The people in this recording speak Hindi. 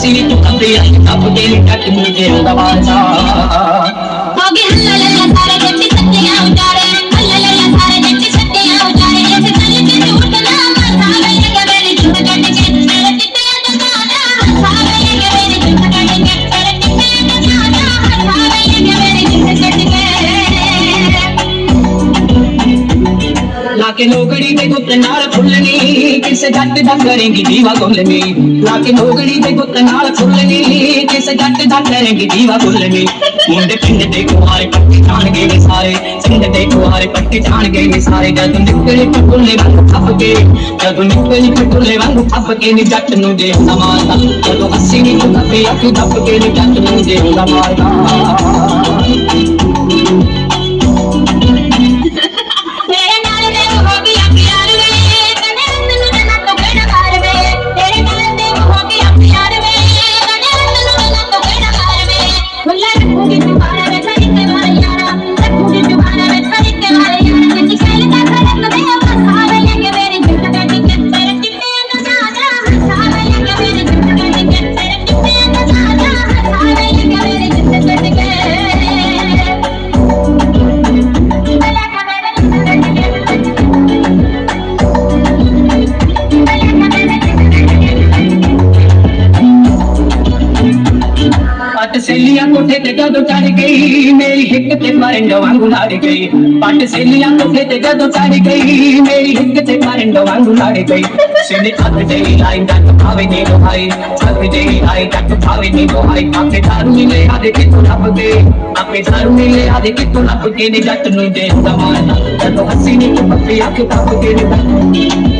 si tu cambia, apodel ka timu de la banza. लाके नोगड़ी ते गुप्त नाल फुलनी किस जट दा करेंगी दीवा गुलनी लाके नोगड़ी ते गुप्त नाल फुलनी किस जट दा करेंगी दीवा गुलनी मुंडे पिंड दे कुआरे पट्टे गए ने सारे, सिंध दे कुआरे पट्टे गए ने सारे। जद निकले पुल्ले वांग थपके, जद निकले पुल्ले वांग थपके, नी जट नु दे समाता। जद असी नी थपके अख थपके, नी जट नु दे समाता। पट सेलिया कोठे ते जदो चढ़ गई, मेरी हिक ते मरंडो वांगू लाड़ गई। पट सेलिया कोठे ते जदो चढ़ गई, मेरी हिक ते मरंडो वांगू लाड़ गई। सिने थक जेही लाइन दा भावे नी लोहाई। थक दे आई दा भावे नी लोहाई। आपे दारू मिले आदे के तू लप के आपे दारू मिले आदे के तू लप के ने जट नु दे समान। तो हसी नी तू पपी आके तप के ने